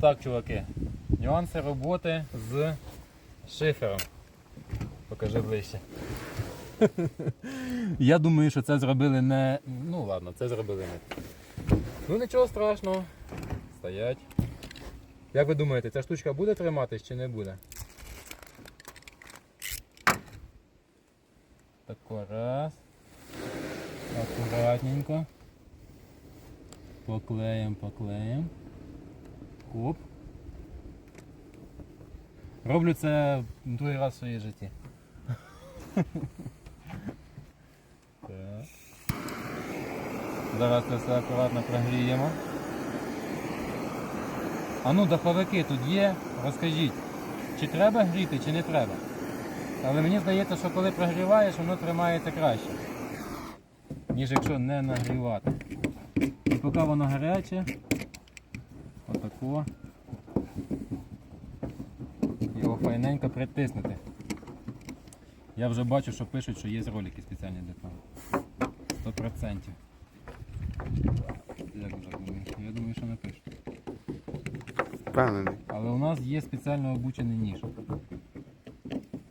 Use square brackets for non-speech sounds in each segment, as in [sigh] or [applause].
Так, чуваки, нюанси роботи з шифером. Покажи ближче. Я думаю, що це зробили не. Ну ладно, це зробили не. Ну нічого страшного. Стоять. Як ви думаєте, ця штучка буде триматись чи не буде? Тако раз. Акуратненько. Поклеїмо, поклеїмо. Хоп. Роблю це другий раз в своїй житті. [laughs] Так. Зараз це все акуратно прогріємо. А ну, даховики тут є, розкажіть, чи треба гріти, чи не треба. Але мені здається, що коли прогріваєш, воно тримається краще, ніж якщо не нагрівати. І поки воно гаряче, отако. Його файненько притиснути. Я вже бачу, що пишуть, що є ролики спеціальні для того. 100%. Як ви так думаєте? Я думаю, що не пишуть. Впевнений. Але у нас є спеціально обучений ніж.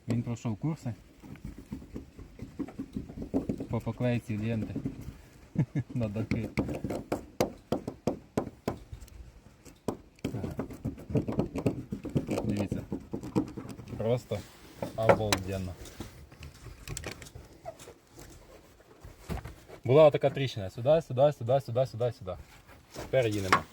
Він пройшов курси по поклейці ленти [laughs] на дахи. Просто обалденно. Була така тріщина. Сюди, сюди, сюди, сюди, сюди, сюди. Тепер її нема.